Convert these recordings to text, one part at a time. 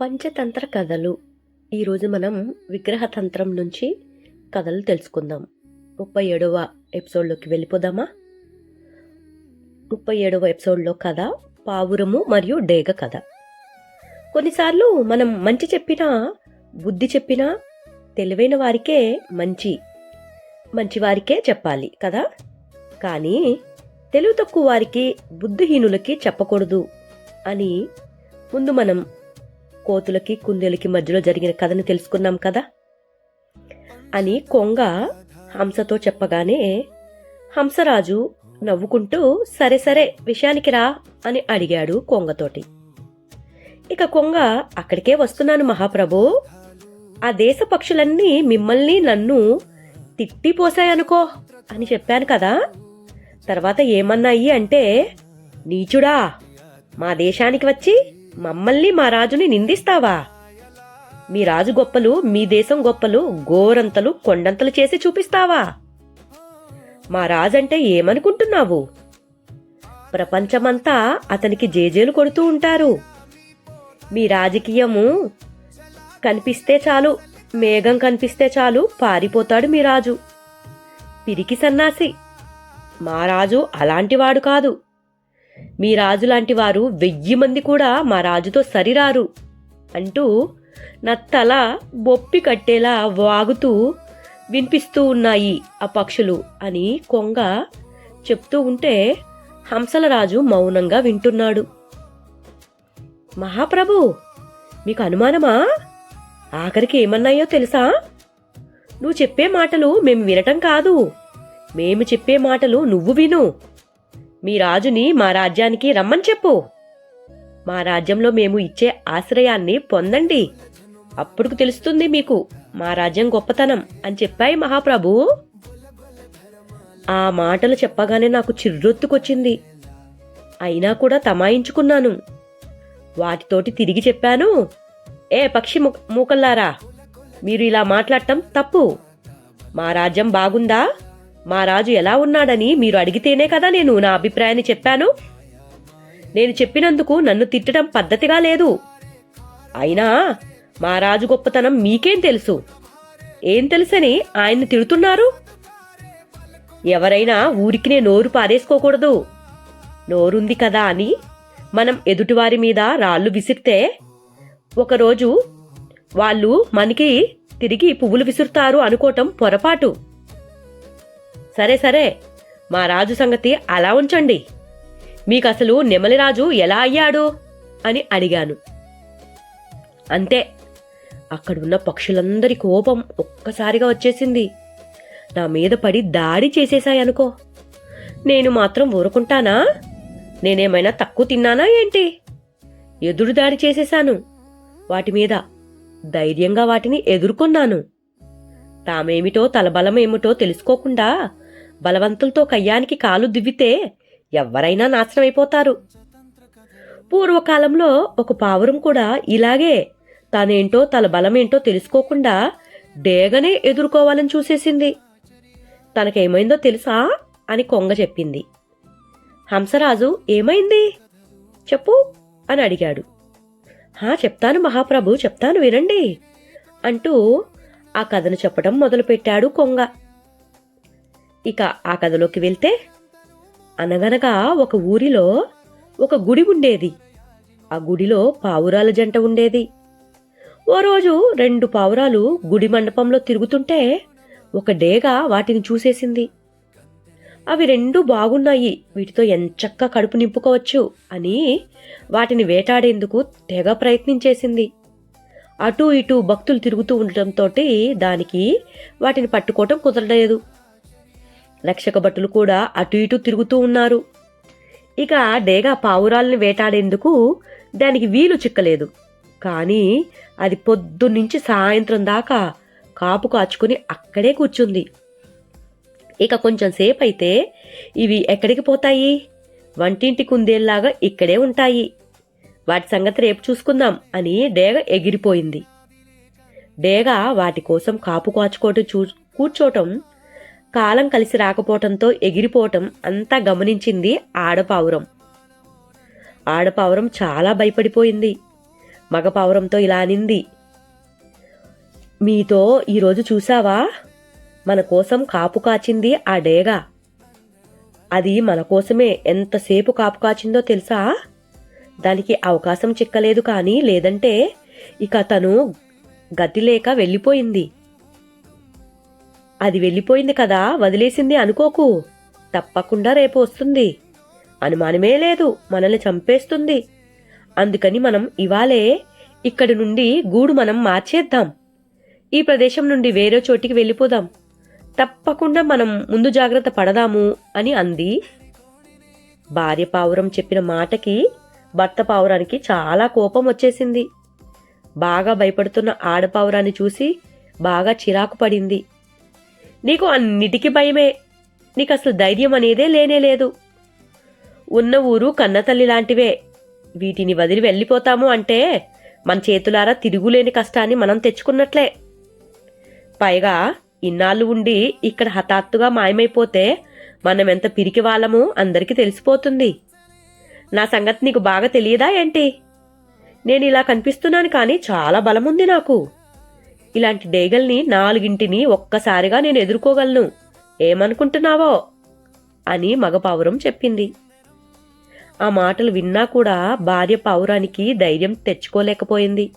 పంచతంత్ర కథలు. ఈరోజు మనం విగ్రహతంత్రం నుంచి కథలు తెలుసుకుందాం. ముప్పై ఏడవ ఎపిసోడ్లోకి వెళ్ళిపోదామా? ముప్పై ఏడవ ఎపిసోడ్లో కథ పావురము మరియు డేగ కథ. కొన్నిసార్లు మనం మంచి చెప్పినా బుద్ధి చెప్పినా తెలివైన వారికే మంచి మంచి వారికే చెప్పాలి కదా? కానీ తెలివి తక్కువ వారికి బుద్ధిహీనులకి చెప్పకూడదు అని ముందు మనం కోతులకి కుందేలకి మధ్యలో జరిగిన కథను తెలుసుకున్నాం కదా? అని కొంగ హంసతో చెప్పగానే హంసరాజు నవ్వుకుంటూ సరే సరే విషయానికి రా అని అడిగాడు కొంగతోటి. ఇక కొంగ అక్కడికే వస్తున్నాను మహాప్రభు. ఆ దేశ పక్షులన్నీ మిమ్మల్ని నన్ను తిట్టిపోసాయనుకో అని చెప్పాను కదా. తర్వాత ఏమన్నాయి అంటే నీచుడా మా దేశానికి వచ్చి మమ్మల్ని మా రాజుని నిందిస్తావా? మీ రాజు గొప్పలు మీ దేశం గొప్పలు గోరంతలు కొండంతలు చేసి చూపిస్తావా? మా రాజంటే ఏమనుకుంటున్నావు? ప్రపంచమంతా అతనికి జేజేలు కొడుతూ ఉంటారు. మీ రాజకీయము కనిపిస్తే చాలు మేఘం కనిపిస్తే చాలు పారిపోతాడు మీ రాజు. పిరికి సన్నాసి. మా రాజు అలాంటివాడు కాదు. మీ రాజు లాంటి వారు వెయ్యి మంది కూడా మా రాజుతో సరిరారు అంటూ నా తల బొప్పి కట్టేలా వాగుతూ వినిపిస్తూ ఉన్నాయి ఆ పక్షులు అని కొంగ చెప్తూ ఉంటే హంసల రాజు మౌనంగా వింటున్నాడు. మహాప్రభు మీకు అనుమానమా? ఆఖరికి ఏమన్నాయో తెలుసా? నువ్వు చెప్పే మాటలు మేము వినటం కాదు. మేము చెప్పే మాటలు నువ్వు విను. మీ రాజుని మా రాజ్యానికి రమ్మని చెప్పు. మా రాజ్యంలో మేము ఇచ్చే ఆశ్రయాన్ని పొందండి. అప్పుడు తెలుస్తుంది మీకు మా రాజ్యం గొప్పతనం అని చెప్పాయి మహాప్రభు. ఆ మాటలు చెప్పగానే నాకు చిర్రొత్తుకొచ్చింది. అయినా కూడా తమాయించుకున్నాను. వాటితోటి తిరిగి చెప్పాను ఏ పక్షి మూకల్లారా మీరు ఇలా మాట్లాడటం తప్పు. మా రాజ్యం బాగుందా? మా రాజు ఎలా ఉన్నాడని మీరు అడిగితేనే కదా నేను నా అభిప్రాయాన్ని చెప్పాను. నేను చెప్పినందుకు నన్ను తిట్టడం పద్ధతిగా లేదు. అయినా మా రాజు గొప్పతనం మీకేం తెలుసు? ఏం తెలుసని ఆయన్ని తిడుతున్నారు? ఎవరైనా ఊరికినే నోరు పారేసుకోకూడదు. నోరుంది కదా అని మనం ఎదుటివారి మీద రాళ్ళు విసిరితే ఒకరోజు వాళ్ళు మనకి తిరిగి పువ్వులు విసురుతారు అనుకోవటం పొరపాటు. సరే సరే. మా రాజు సంగతి అలా ఉంచండి. మీకు అసలు నెమలిరాజు ఎలా అయ్యాడు? అని అడిగాను. అంతే. అక్కడున్న పక్షులందరి కోపం ఒక్కసారిగా వచ్చేసింది. నా మీద పడి దాడి చేసేశాయనుకో నేను మాత్రం ఊరుకుంటానా? నేనేమైనా తక్కువ తిన్నానా ఏంటి? ఎదురు దాడి చేసేశాను. వాటి మీద ధైర్యంగా వాటిని ఎదుర్కొన్నాను. తామేమిటో తలబలమేమిటో తెలుసుకోకుండా బలవంతులతో కయ్యానికి కాలు దివ్వితే ఎవ్వరైనా నాశనమైపోతారు. పూర్వకాలంలో ఒక పావురం కూడా ఇలాగే తానేంటో తన బలమేంటో తెలుసుకోకుండా డేగనే ఎదుర్కోవాలని చూసేసింది. తనకేమైందో తెలుసా అని కొంగ చెప్పింది. హంసరాజు ఏమైంది? చెప్పు అని అడిగాడు. హా చెప్తాను మహాప్రభు చెప్తాను వినండి అంటూ ఆ కథను చెప్పడం మొదలుపెట్టాడు కొంగ. ఇక ఆ కథలోకి వెళ్తే అనగనగా ఒక ఊరిలో ఒక గుడి ఉండేది. ఆ గుడిలో పావురాల జంట ఉండేది. ఓ రోజు రెండు పావురాలు గుడి మండపంలో తిరుగుతుంటే ఒక డేగ వాటిని చూసేసింది. అవి రెండు బాగున్నాయి వీటితో ఎంచక్క కడుపు నింపుకోవచ్చు అని వాటిని వేటాడేందుకు తెగ ప్రయత్నించేసింది. అటూ ఇటూ భక్తులు తిరుగుతూ ఉండటంతో దానికి వాటిని పట్టుకోవటం కుదరలేదు. రక్షక భటులు కూడా అటు ఇటు తిరుగుతూ ఉన్నారు. ఇక డేగా పావురాల్ని వేటాడేందుకు దానికి వీలు చిక్కలేదు. కానీ అది పొద్దున్నుంచి సాయంత్రం దాకా కాపు కాచుకుని అక్కడే కూర్చుంది. ఇక కొంచెం సేపు అయితే ఇవి ఎక్కడికి పోతాయి? వంటింటి కుందేల్లాగా ఇక్కడే ఉంటాయి. వాటి సంగతి రేపు చూసుకుందాం అని డేగ ఎగిరిపోయింది. డేగ వాటి కోసం కాపు కాచుకోవటం చూ కూర్చోటం కాలం కలిసి రాకపోవటంతో ఎగిరిపోవటం అంతా గమనించింది ఆడపావురం. ఆడపావురం చాలా భయపడిపోయింది. మగపావురంతో ఇలా అనింది. మీతో ఈరోజు చూసావా మన కోసం కాపు కాచింది ఆ డేగా. అది మన కోసమే ఎంతసేపు కాపు కాచిందో తెలుసా? దానికి అవకాశం చిక్కలేదు కానీ లేదంటే ఇక తను గతి లేక వెళ్ళిపోయింది. అది వెళ్ళిపోయింది కదా వదిలేసింది అనుకోకు. తప్పకుండా రేపు వస్తుంది. అనుమానమే లేదు మనల్ని చంపేస్తుంది. అందుకని మనం ఇవాళే ఇక్కడి నుండి గూడు మనం మార్చేద్దాం. ఈ ప్రదేశం నుండి వేరే చోటికి వెళ్ళిపోదాం. తప్పకుండా మనం ముందు జాగ్రత్త పడదాము అని అంది. భార్య పావురం చెప్పిన మాటకి భర్త పావురానికి చాలా కోపం వచ్చేసింది. బాగా భయపడుతున్న ఆడపావురాన్ని చూసి బాగా చిరాకు పడింది. నీకు అన్నిటికీ భయమే. నీకు అసలు ధైర్యం అనేదే లేనే లేదు. ఉన్న ఊరు కన్నతల్లి లాంటివే. వీటిని వదిలి వెళ్ళిపోతాము అంటే మన చేతులారా తిరుగులేని కష్టాన్ని మనం తెచ్చుకున్నట్లే. పైగా ఇన్నాళ్ళు ఉండి ఇక్కడ హఠాత్తుగా మాయమైపోతే మనం ఎంత పిరికి వాళ్ళము అందరికీ తెలిసిపోతుంది. నా సంగతి నీకు బాగా తెలియదా ఏంటి? నేను ఇలా కనిపిస్తున్నాను కానీ చాలా బలముంది నాకు. ఇలాంటి డేగల్ని నాలుగింటిని ఒక్కసారిగా నేను ఎదుర్కోగలను. ఏమనుకుంటున్నావో? అని మగపావురం చెప్పింది. ఆ మాటలు విన్నా కూడా భార్య పావురానికి ధైర్యం తెచ్చుకోలేకపోయింది.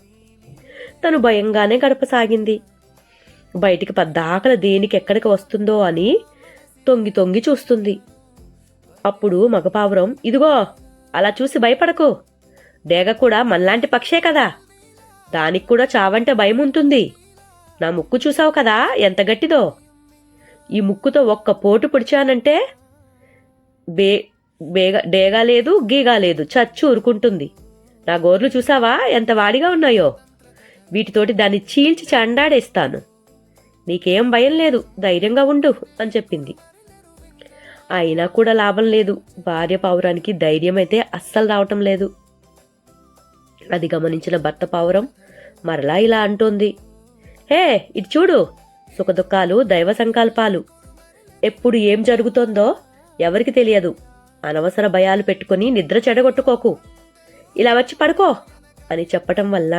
తను భయంగానే గడపసాగింది. బయటికి పద్దాకల దేనికి ఎక్కడికి వస్తుందో అని తొంగి తొంగి చూస్తుంది. అప్పుడు మగపావురం ఇదిగో అలా చూసి భయపడకు. డేగ కూడా మనలాంటి పక్షే కదా. దానికి కూడా చావంటే భయం ఉంటుంది నా ముక్కు చూసావు కదా? ఎంత గట్టిదో. ఈ ముక్కుతో ఒక్క పోటు పొడిచానంటే బే బేగా డేగా లేదు గీగా లేదు చచ్చు ఊరుకుంటుంది. నా గోర్లు చూసావా? ఎంత వాడిగా ఉన్నాయో. వీటితోటి దాన్ని చీల్చి చండాడేస్తాను. నీకేం భయం లేదు ధైర్యంగా ఉండు అని చెప్పింది. అయినా కూడా లాభం లేదు. భార్య పావురానికి ధైర్యం అయితే అస్సలు రావటం లేదు. అది గమనించిన భర్త పావురం మరలా ఇలా అంటోంది. హే ఇది చూడు. సుఖదుఖాలు దైవ సంకల్పాలు ఎప్పుడు ఏం జరుగుతోందో ఎవరికి తెలియదు. అనవసర భయాలు పెట్టుకుని నిద్ర చెడగొట్టుకోకు. ఇలా వచ్చి పడుకో అని చెప్పటం వల్ల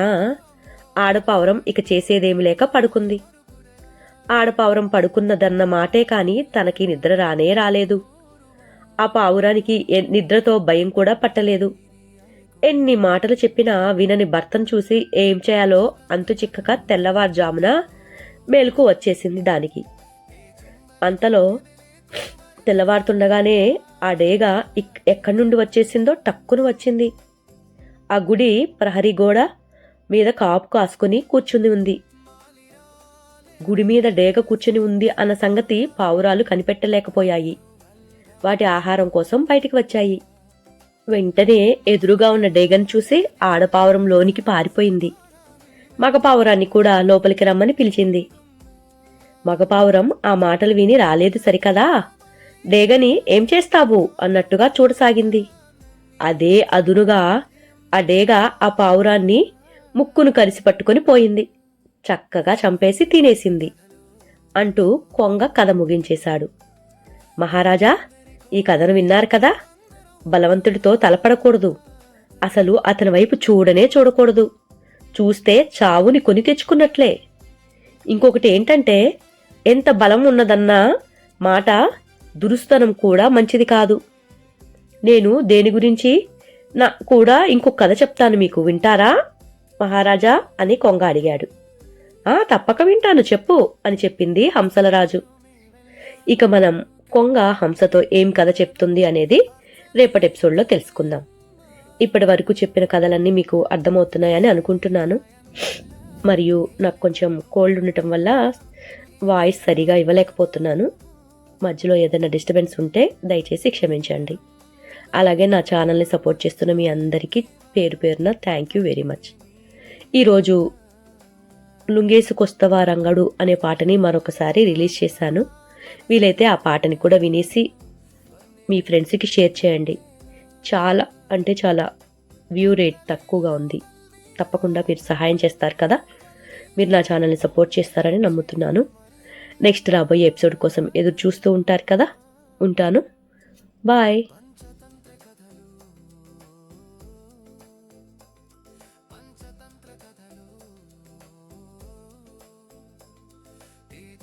ఆడపావురం ఇక చేసేదేమి లేక పడుకుంది. ఆడపావురం పడుకున్నదన్న మాటే కాని తనకి నిద్ర రానే రాలేదు. ఆ పావురానికి ఎ- నిద్రతో భయం కూడా పట్టలేదు. ఎన్ని మాటలు చెప్పినా వినని భర్తను చూసి ఏం చేయాలో అంతు చిక్కక తెల్లవారుజామున మేలుకు వచ్చేసింది దానికి. అంతలో తెల్లవారుతుండగానే ఆ డేగ ఎక్కడి నుండి వచ్చేసిందో టక్కును వచ్చింది. ఆ గుడి ప్రహరీ గోడ మీద కాపు కాసుకుని కూర్చుని ఉంది. గుడి మీద డేగ కూర్చుని ఉంది అన్న సంగతి పావురాలు కనిపెట్టలేకపోయాయి. వాటి ఆహారం కోసం బయటికి వచ్చాయి. వెంటనే ఎదురుగా ఉన్న డేగన్ చూసి ఆడపావురం లోనికి పారిపోయింది. మగపావురాన్ని కూడా లోపలికి రమ్మని పిలిచింది. మగపావురం ఆ మాటలు విని రాలేదు సరికదా? డేగని ఏం చేస్తావు? అన్నట్టుగా చూడసాగింది. అదే అదునుగా ఆ డేగ ఆ పావురాన్ని ముక్కును కలిసి పట్టుకొని పోయింది. చక్కగా చంపేసి తినేసింది. అంటూ కొంగ కథ ముగించేశాడు. మహారాజా ఈ కథను విన్నారు కదా? బలవంతుడితో తలపడకూడదు. అసలు అతని వైపు చూడనే చూడకూడదు. చూస్తే చావుని కొని తెచ్చుకున్నట్లే. ఇంకొకటి ఏంటంటే ఎంత బలం ఉన్నదన్నా మాట దురుస్తనం కూడా మంచిది కాదు. నేను దేని గురించి? నా కూడా ఇంకొక కథ చెప్తాను మీకు. వింటారా? మహారాజా అని కొంగ అడిగాడు. ఆ తప్పక వింటాను చెప్పు అని చెప్పింది హంసలరాజు. ఇక మనం కొంగ హంసతో ఏం కథ చెప్తుంది అనేది రేపటి ఎపిసోడ్లో తెలుసుకుందాం. ఇప్పటి వరకు చెప్పిన కథలన్నీ మీకు అర్థమవుతున్నాయని అనుకుంటున్నాను. మరియు నాకు కొంచెం కోల్డ్ ఉండటం వల్ల వాయిస్ సరిగా ఇవ్వలేకపోతున్నాను. మధ్యలో ఏదైనా డిస్టర్బెన్స్ ఉంటే దయచేసి క్షమించండి. అలాగే నా ఛానల్ని సపోర్ట్ చేస్తున్న మీ అందరికీ పేరు పేరున థ్యాంక్ యూ వెరీ మచ్. ఈరోజు లుంగేసుకొస్తవా రంగడు అనే పాటని మరొకసారి రిలీజ్ చేశాను. వీలైతే ఆ పాటని కూడా వినేసి మీ ఫ్రెండ్స్కి షేర్ చేయండి. చాలా అంటే చాలా వ్యూ రేట్ తక్కువగా ఉంది. తప్పకుండా మీరు సహాయం చేస్తారు కదా? మీరు నా ఛానల్ని సపోర్ట్ చేస్తారని నమ్ముతున్నాను. నెక్స్ట్ రాబోయే ఎపిసోడ్ కోసం ఎదురు చూస్తూ ఉంటారు కదా? ఉంటాను. బాయ్.